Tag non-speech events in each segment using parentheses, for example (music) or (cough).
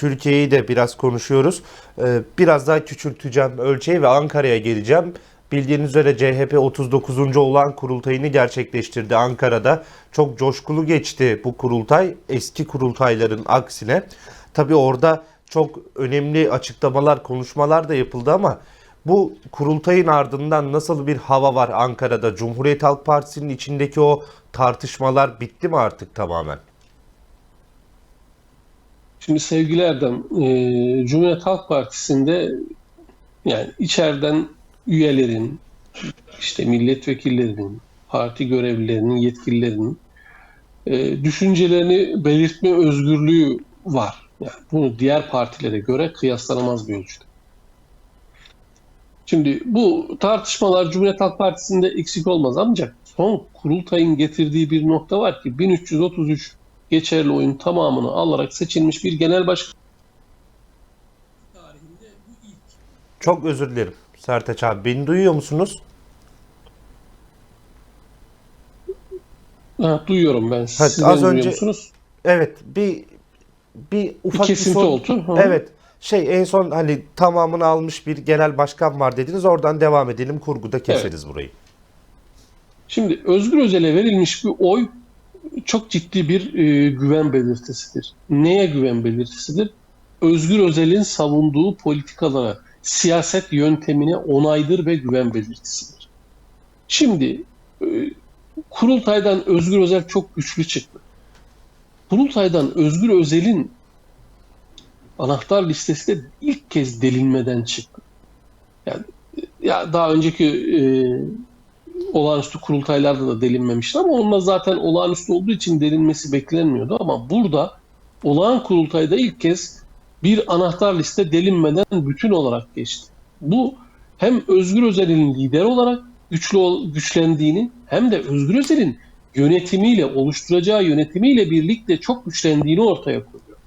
Türkiye'yi de biraz konuşuyoruz. Ee, biraz daha küçülteceğim ölçeği ve Ankara'ya geleceğim. Bildiğiniz üzere CHP 39. olan kurultayını gerçekleştirdi Ankara'da. Çok coşkulu geçti bu kurultay eski kurultayların aksine. Tabii orada çok önemli açıklamalar, konuşmalar da yapıldı ama bu kurultayın ardından nasıl bir hava var Ankara'da? Cumhuriyet Halk Partisi'nin içindeki o tartışmalar bitti mi artık tamamen? Şimdi sevgili Erdem, e, Cumhuriyet Halk Partisi'nde yani içeriden üyelerin, işte milletvekillerinin, parti görevlilerinin, yetkililerinin e, düşüncelerini belirtme özgürlüğü var. Yani bunu diğer partilere göre kıyaslanamaz bir ölçüde. Şimdi bu tartışmalar Cumhuriyet Halk Partisi'nde eksik olmaz ancak son kurultayın getirdiği bir nokta var ki 1333 geçerli oyun tamamını alarak seçilmiş bir genel başkan. Çok özür dilerim Sertaç abi. Beni duyuyor musunuz? Ha, duyuyorum ben. Evet, Siz az beni duyuyor önce- musunuz? Evet bir bir ufak kesinti son- oldu. Hı. Evet. Şey en son hani tamamını almış bir genel başkan var dediniz. Oradan devam edelim. Kurguda keseriz burayı. Şimdi Özgür Özel'e verilmiş bir oy çok ciddi bir e, güven belirtisidir. Neye güven belirtisidir? Özgür Özel'in savunduğu politikalara, siyaset yöntemine onaydır ve güven belirtisidir. Şimdi e, Kurultay'dan Özgür Özel çok güçlü çıktı. Kurultay'dan Özgür Özel'in anahtar listesi de ilk kez delinmeden çıktı. Yani ya daha önceki e, olağanüstü kurultaylarda da delinmemişti ama onda zaten olağanüstü olduğu için delinmesi beklenmiyordu ama burada olağan kurultayda ilk kez bir anahtar liste delinmeden bütün olarak geçti. Bu hem Özgür Özel'in lider olarak güçlü güçlendiğini hem de Özgür Özel'in yönetimiyle oluşturacağı yönetimiyle birlikte çok güçlendiğini ortaya koyuyor.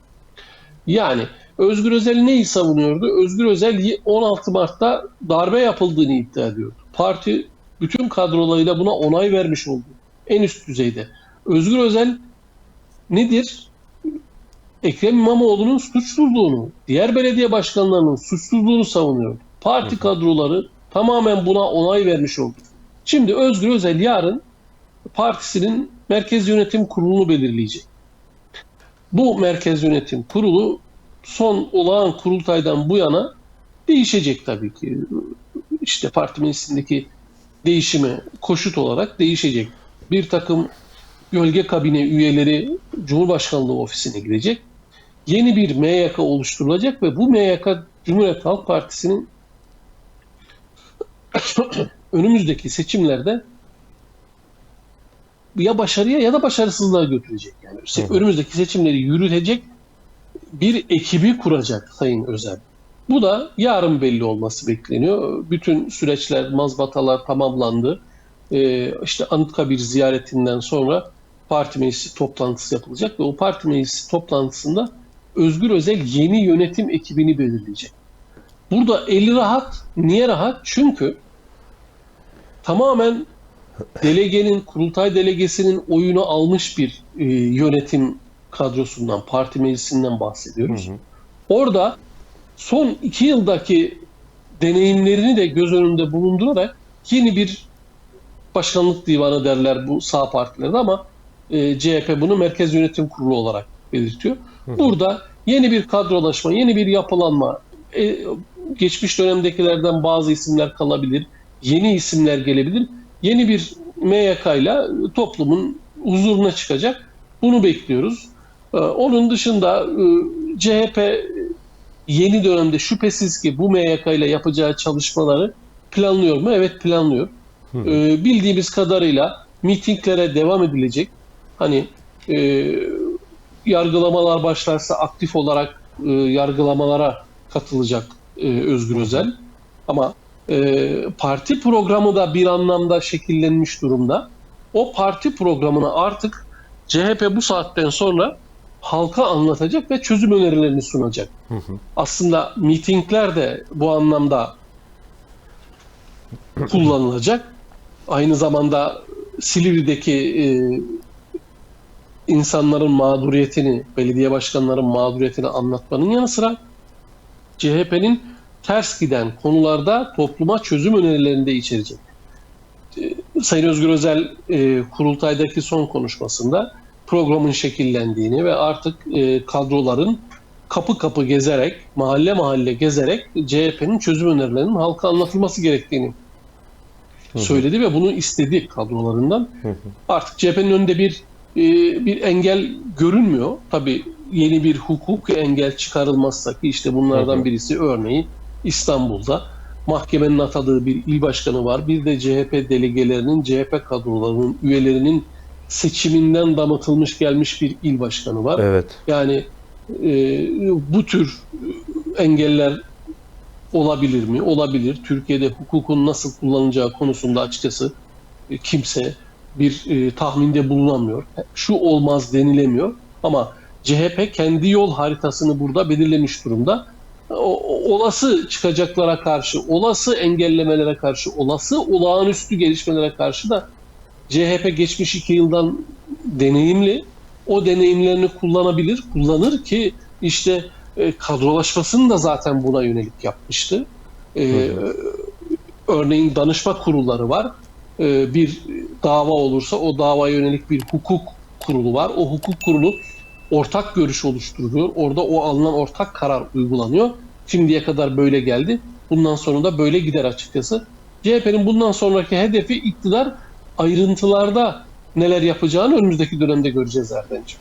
Yani Özgür Özel neyi savunuyordu? Özgür Özel 16 Mart'ta darbe yapıldığını iddia ediyordu. Parti bütün kadrolarıyla buna onay vermiş oldu. En üst düzeyde. Özgür Özel nedir? Ekrem İmamoğlu'nun suçsuzluğunu, diğer belediye başkanlarının suçsuzluğunu savunuyordu. Parti kadroları tamamen buna onay vermiş oldu. Şimdi Özgür Özel yarın partisinin merkez yönetim kurulunu belirleyecek. Bu merkez yönetim kurulu son olağan kurultaydan bu yana değişecek tabii ki. İşte parti meclisindeki değişime koşut olarak değişecek. Bir takım gölge kabine üyeleri Cumhurbaşkanlığı ofisine gidecek. Yeni bir MYK oluşturulacak ve bu MYK Cumhuriyet Halk Partisi'nin (coughs) önümüzdeki seçimlerde ya başarıya ya da başarısızlığa götürecek. Yani hı. önümüzdeki seçimleri yürütecek bir ekibi kuracak Sayın Özel. Bu da yarın belli olması bekleniyor. Bütün süreçler, mazbatalar tamamlandı. Ee, işte Anıtkabir ziyaretinden sonra parti meclisi toplantısı yapılacak ve o parti meclisi toplantısında Özgür Özel yeni yönetim ekibini belirleyecek. Burada eli rahat. Niye rahat? Çünkü tamamen delegenin, kurultay delegesinin oyunu almış bir e, yönetim kadrosundan, parti meclisinden bahsediyoruz. Hı hı. Orada son iki yıldaki deneyimlerini de göz önünde bulundurarak yeni bir başkanlık divanı derler bu sağ partilerde ama e, CHP bunu merkez yönetim kurulu olarak belirtiyor. Burada yeni bir kadrolaşma, yeni bir yapılanma, e, geçmiş dönemdekilerden bazı isimler kalabilir, yeni isimler gelebilir. Yeni bir MYK ile toplumun huzuruna çıkacak. Bunu bekliyoruz. Ee, Onun dışında e, CHP yeni dönemde şüphesiz ki bu MYK ile yapacağı çalışmaları planlıyor mu? Evet planlıyor. Ee, Bildiğimiz kadarıyla mitinglere devam edilecek. Hani e, yargılamalar başlarsa aktif olarak e, yargılamalara katılacak e, Özgür Özel. Ama e, parti programı da bir anlamda şekillenmiş durumda. O parti programını artık CHP bu saatten sonra halka anlatacak ve çözüm önerilerini sunacak. Aslında mitingler de bu anlamda kullanılacak. Aynı zamanda Silivri'deki e, insanların mağduriyetini, belediye başkanlarının mağduriyetini anlatmanın yanı sıra CHP'nin ters giden konularda topluma çözüm önerilerini de içerecek. Ee, Sayın Özgür Özel e, kurultaydaki son konuşmasında programın şekillendiğini ve artık e, kadroların kapı kapı gezerek, mahalle mahalle gezerek CHP'nin çözüm önerilerinin halka anlatılması gerektiğini söyledi ve bunu istedi kadrolarından. Artık CHP'nin önünde bir e, bir engel görünmüyor. Tabii yeni bir hukuki engel çıkarılmazsa ki işte bunlardan Hı hı. birisi örneği İstanbul'da mahkemenin atadığı bir il başkanı var. Bir de CHP delegelerinin, CHP kadrolarının, üyelerinin seçiminden damıtılmış gelmiş bir il başkanı var. Evet. Yani e, bu tür engeller olabilir mi? Olabilir. Türkiye'de hukukun nasıl kullanılacağı konusunda açıkçası e, kimse bir e, tahminde bulunamıyor. Şu olmaz denilemiyor. Ama CHP kendi yol haritasını burada belirlemiş durumda. O- olası çıkacaklara karşı, olası engellemelere karşı, olası olağanüstü gelişmelere karşı da CHP geçmiş iki yıldan deneyimli. O deneyimlerini kullanabilir, kullanır ki işte e, kadrolaşmasını da zaten buna yönelik yapmıştı. E, Hı Örneğin danışma kurulları var. E, bir dava olursa o davaya yönelik bir hukuk kurulu var. O hukuk kurulu ortak görüş oluşturuyor. Orada o alınan ortak karar uygulanıyor. Şimdiye kadar böyle geldi. Bundan sonra da böyle gider açıkçası. CHP'nin bundan sonraki hedefi iktidar ayrıntılarda neler yapacağını önümüzdeki dönemde göreceğiz Erden'ciğim.